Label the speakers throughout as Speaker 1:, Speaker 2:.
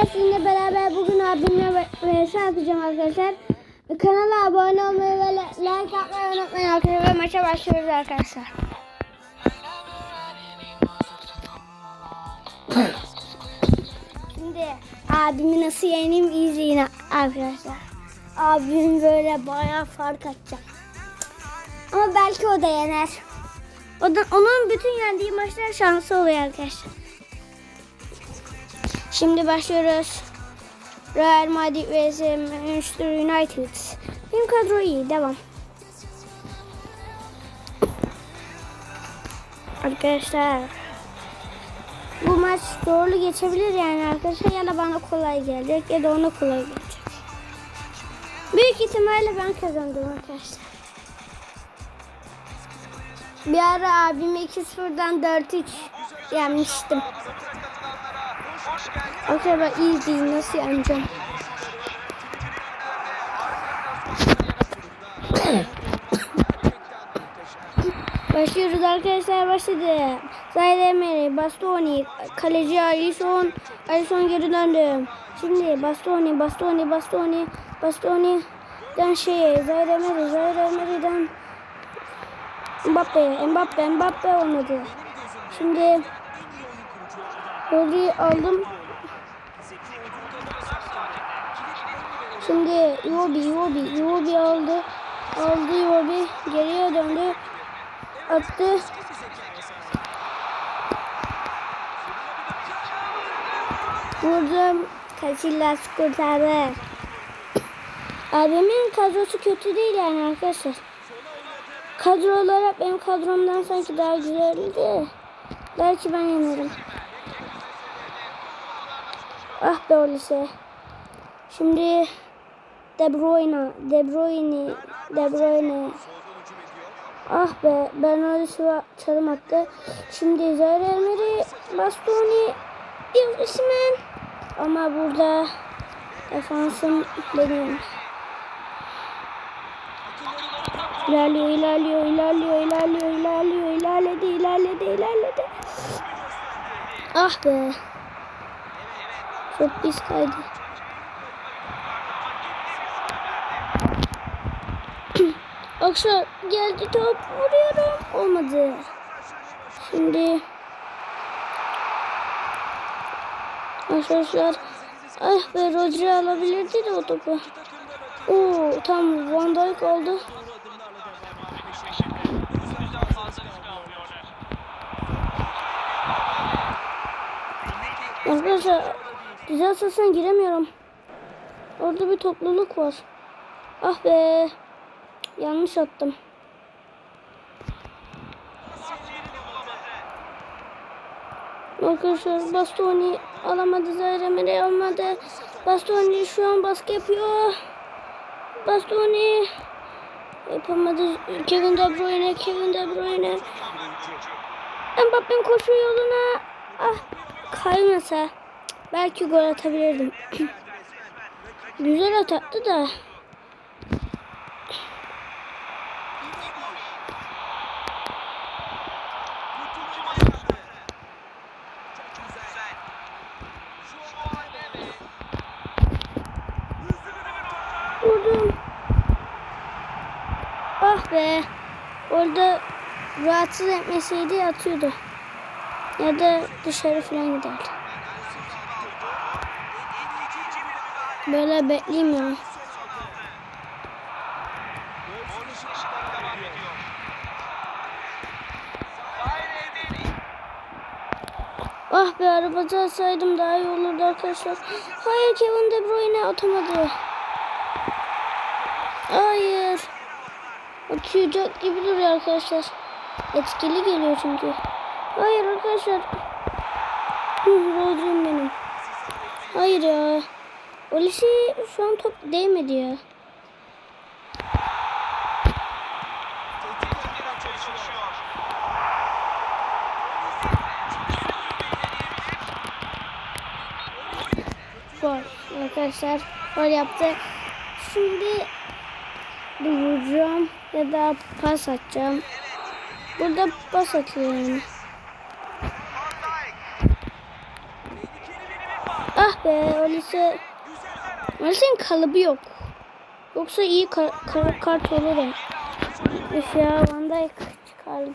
Speaker 1: Arkadaşlar sizinle beraber bugün abimle vs atacağım arkadaşlar. Kanala abone olmayı ve like atmayı unutmayın arkadaşlar. Ve maça başlıyoruz arkadaşlar. Şimdi abimi nasıl yeneyim izleyin arkadaşlar. Abim böyle bayağı fark atacak. Ama belki o da yener. O da, onun bütün yendiği maçlar şansı oluyor arkadaşlar. Şimdi başlıyoruz. Real Madrid vs Manchester United. Benim kadro iyi. Devam. Arkadaşlar bu maç zorlu geçebilir yani arkadaşlar ya da bana kolay gelecek ya da ona kolay gelecek. Büyük ihtimalle ben kazandım arkadaşlar. Bir ara abimi 2-0'dan 4-3 yenmiştim. Arkadaşlar ben izleyin nasıl yeneceğim. Başlıyoruz arkadaşlar başladı. Zaire Emery, Bastoni, kaleci Alisson, Alisson geri döndü. Şimdi Bastoni, Bastoni, Bastoni, Bastoni'den şey, Zaire Emery, Zaire Emery'den Mbappe, Mbappe, Mbappe olmadı. Şimdi Rodri'yi aldım. Şimdi Iwobi, Iwobi, Iwobi aldı. Aldı Iwobi. Geriye döndü. Attı. Vurdum. Casillas kurtardı. Abimin kadrosu kötü değil yani arkadaşlar. Kadro olarak benim kadromdan sanki daha güzeldi. Belki ben yenerim. Ah be Olise. Şimdi De Bruyne, De Bruyne, De Bruyne. Ah be Bernardo Silva çalım attı. Şimdi Zaire Emery, Bastoni, Osimhen. Ama burada defansım benim. İlerliyor, ilerliyor, ilerliyor, ilerliyor, ilerliyor, ilerledi, ilerledi, ilerledi. Ah be. Çok pis kaydı. Geldi top vuruyorum. Olmadı. Şimdi Arkadaşlar ah be Rodri alabilirdi de o topu. Oo tam Van Dijk oldu. Arkadaşlar güzel sesten giremiyorum. Orada bir topluluk var. Ah be. Yanlış attım. Arkadaşlar Bastoni alamadı Zaire Emery almadı. Bastoni şu an baskı yapıyor. Bastoni yapamadı. Kevin De Bruyne, Kevin De Bruyne. Mbappe'nin koşu yoluna ah kaymasa belki gol atabilirdim. Güzel atattı da. Vurdum. Ah be. Orada rahatsız etmeseydi atıyordu. Ya da dışarı falan giderdi. Böyle bekleyeyim ya. Ah be arabada alsaydım daha iyi olurdu arkadaşlar. Hayır Kevin De Bruyne atamadı. Hayır. Atıyacak gibi duruyor arkadaşlar. Etkili geliyor çünkü. Hayır arkadaşlar. Hı, benim. Hayır ya. Olisi şu an top değmedi ya. Gol. Arkadaşlar gol yaptı. Şimdi vuracağım ya da pas atacağım. Burada pas atıyor yani. Ah Ah be öyleyse Öyleyse kalıbı yok. Yoksa iyi kar, kar, kart olur ya. Üf ya Van Dijk çıkardı.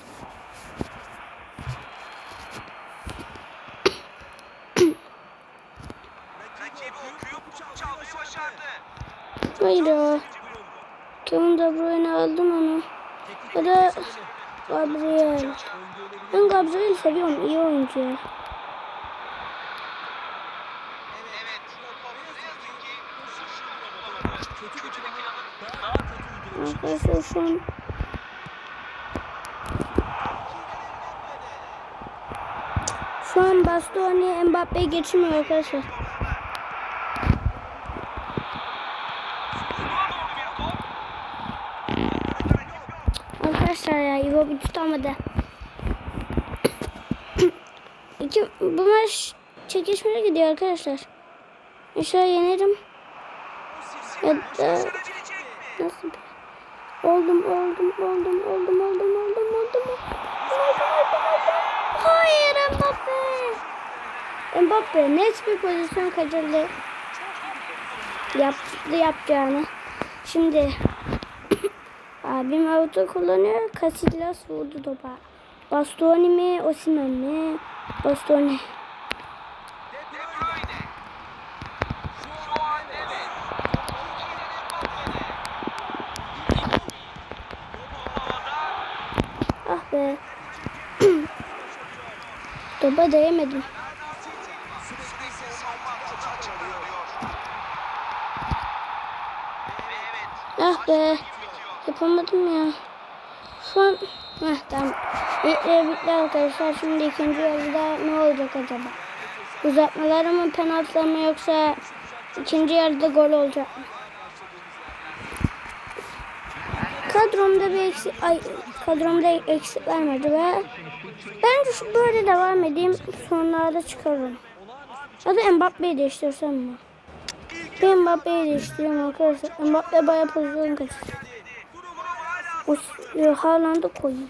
Speaker 1: Ya. Kevin De Bruyne aldım onu. Ya da Gabriel. Ben Gabriel'i seviyorum. iyi oyuncu ya.
Speaker 2: Evet. Ne yazık ki kötü bir planın daha kötü
Speaker 1: Arkadaşlar şu an Şu an Bastoni Mbappe'yi geçmiyor arkadaşlar. Arkadaşlar ya Ivo bir tutamadı. İki, bu maç çekişmeye gidiyor arkadaşlar. İnşallah yenerim. Ya da oldum, oldum, oldum, oldum, oldum, oldum, oldum, oldum oldum oldum oldum Hayır Mbappe. Mbappe net bir pozisyon kaçırdı. Yaptı yapacağını. Şimdi abim auto kullanıyor. Casillas vurdu topa. Bastoni mi? Osimhen mi? Bastoni. Ah be. Topa değemedim. Ah be. Yapamadım ya. Şu an... Heh tamam. İlk yarı bitti arkadaşlar. Şimdi ikinci yarıda ne olacak acaba? Uzatmalar mı penaltılar mı yoksa ikinci yarıda gol olacak mı? Kadromda bir eksik... Ay kadromda eksik vermedi ve bence şu böyle devam edeyim. Sonlarda çıkarırım. Ya da Mbappe'yi değiştirsem mi? Ben Mbappe'yi değiştiriyorum arkadaşlar. Mbappe bayağı pozisyon kaçırdı. O e, Haaland'ı koyayım.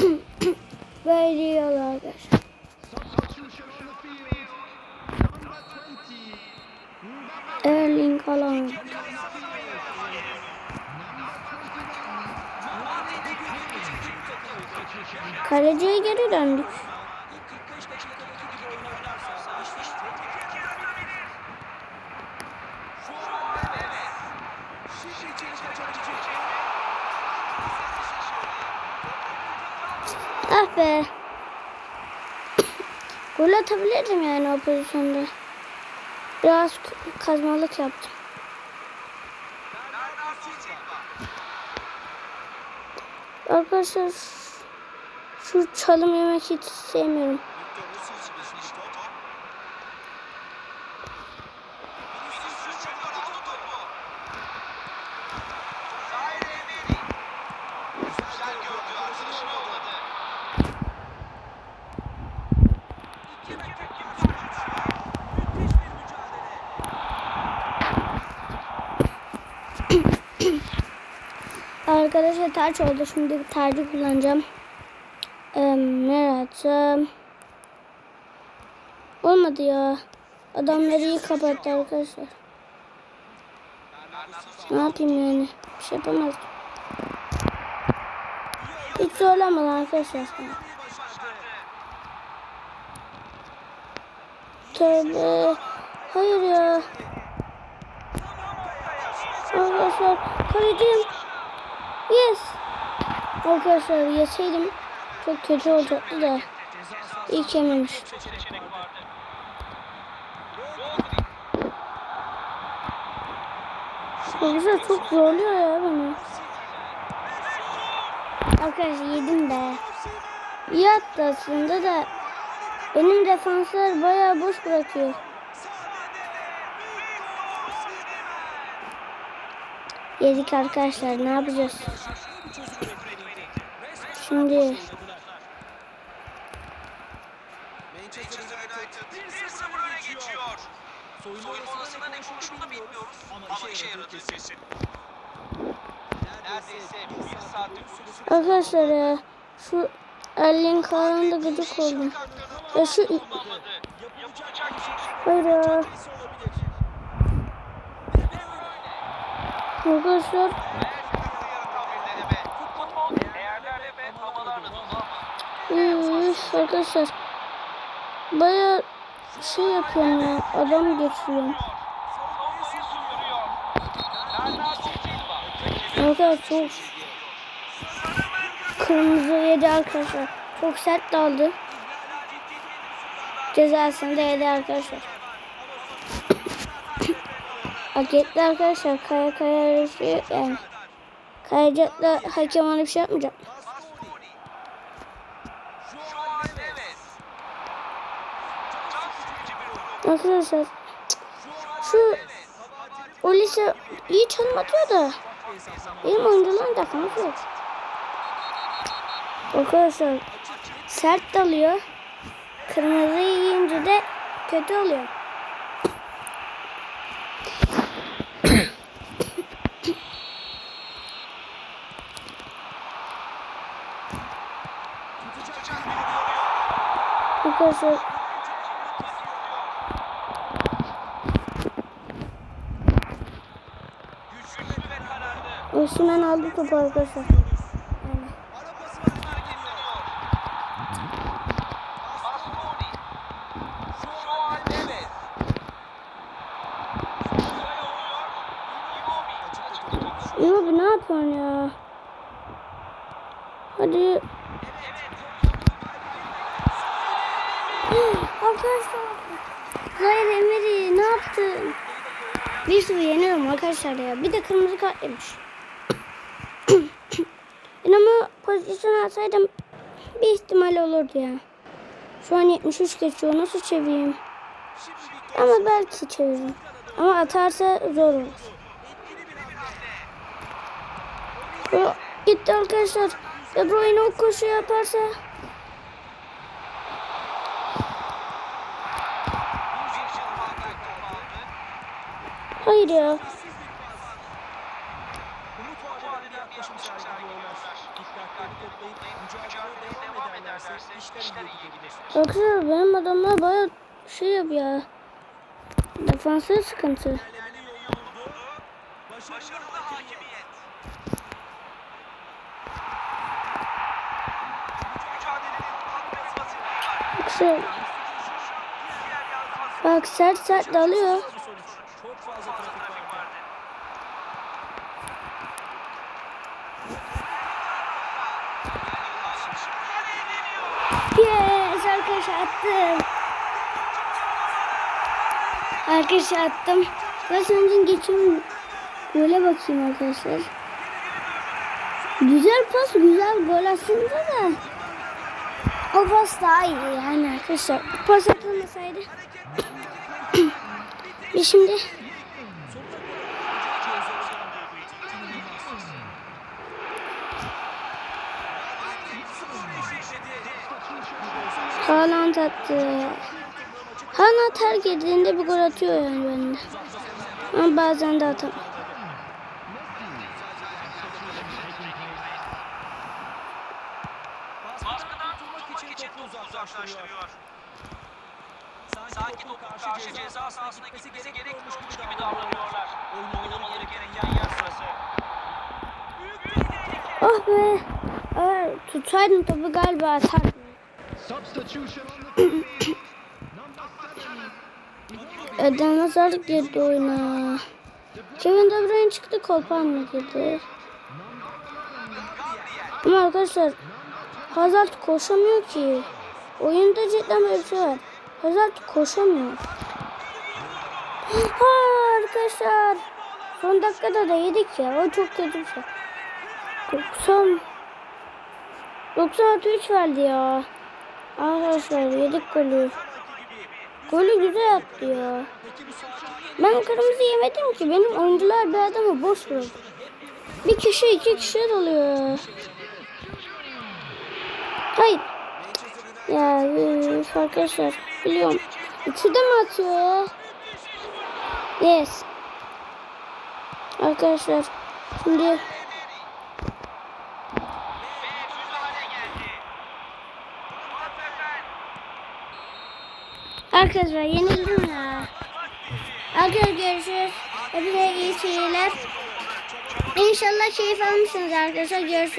Speaker 1: Böyle diyorlar arkadaşlar. Erling Haaland. Kaleciye geri döndük. Ah be. Gol atabilirdim yani o pozisyonda. Biraz kazmalık yaptım. Arkadaşlar şu çalım yemek hiç sevmiyorum. Arkadaşlar taç oldu. Şimdi bir kullanacağım. Atsam? Olmadı ya. Adamları iyi kapattı arkadaşlar. Ne yapayım yani? Bir şey yapamazdım. Hiç zorlamadı arkadaşlar. Tövbe. Hayır ya. Arkadaşlar kalecim. Yes. Arkadaşlar yeseydim çok kötü olacaktı da. İyi ki yememiş. Arkadaşlar çok zorluyor ya beni. Arkadaşlar yedim be. İyi attı aslında da benim defanslar bayağı boş bırakıyor. Yedik arkadaşlar ne yapacağız? Şimdi
Speaker 2: Manchester United 1-0 öne geçiyor. Soyunma odasında ne konuşuldu bilmiyoruz ama işe yaradı kesin. Neredeyse bir saatlik süresi
Speaker 1: arkadaşlar ya şu Erling Haaland'a gıcık oldum. Ya şu Hayır ya.
Speaker 2: Birisi olabilir.
Speaker 1: Arkadaşlar üf, arkadaşlar baya şey yapıyorum ya adam geçiyorum. Arkadaşlar çok kırmızı yedi arkadaşlar. Çok sert daldı. Cezasını da yedi arkadaşlar. Hak etti arkadaşlar. Kaya kaya şey yani. Kayacakla hakem ona bir şey yapmayacak. Arkadaşlar şu lise iyi çalım atıyor da benim oyuncuların defansı yok. Arkadaşlar sert dalıyor. Kırmızı yiyince de kötü oluyor. Arkadaşlar Osman aldı topu arkadaşlar. Abi ne yapıyorsun ya? Hadi. Arkadaşlar. Zahir Emery ne yaptın? Bir sürü yeniyorum arkadaşlar ya. Bir de kırmızı kart yemiş. ama pozisyon alsaydım bir ihtimal olurdu ya. Şu an 73 geçiyor. Nasıl çevireyim? Ama belki çeviririm. Ama atarsa zor olur. O gitti arkadaşlar. De Bruyne o koşu yaparsa hayır ya.
Speaker 2: Yaklaşım sergiliyorlar. Dikkatleri toplayıp mücadeleye devam ederlerse işler iyi gidebilir.
Speaker 1: Arkadaşlar benim adamlar baya şey yap ya. Defansı sıkıntı.
Speaker 2: Başarılı hakimiyet. Atmasını
Speaker 1: Arkadaşlar bak sert sert dalıyor.
Speaker 2: Çok fazla trafik vardı.
Speaker 1: Yes arkadaşlar attım. Arkadaşlar attım. Ben sonucun geçim böyle bakayım arkadaşlar. Güzel pas güzel gol aslında da. O pas daha iyi yani arkadaşlar. Pas atılmasaydı. Ve şimdi Haaland attı. Haaland her girdiğinde bir gol atıyor yani bende. Ama bazen de atamıyor.
Speaker 2: Uzaklaştırıyor. Sanki topu karşı ceza sahasına gitmesi gerekmiyormuş gibi davranıyorlar. Oynamaları gereken yer.
Speaker 1: Oh be. Eğer tutsaydım topu galiba atardım. Eden Hazard girdi oyuna. Kevin De Bruyne çıktı Kolpan mı girdi? Ama arkadaşlar Hazard koşamıyor ki. Oyunda cidden böyle bir şey var. Hazard koşamıyor. Ha arkadaşlar. Son dakikada da yedik ya. O çok kötü bir şey. 90 96 3 verdi ya. Arkadaşlar yedik golü. Golü güzel attı ya. Ben kırmızı yemedim ki. Benim oyuncular bir adamı boş bıraktı. Bir kişi iki kişi doluyor. Hayır. Ya üf, arkadaşlar biliyorum. Üçü de mi atıyor? Yes. Arkadaşlar şimdi Arkadaşlar yenildim ya. Arkadaşlar görüşürüz. Hepinize iyi seyirler. İnşallah keyif almışsınız arkadaşlar. Görüşürüz.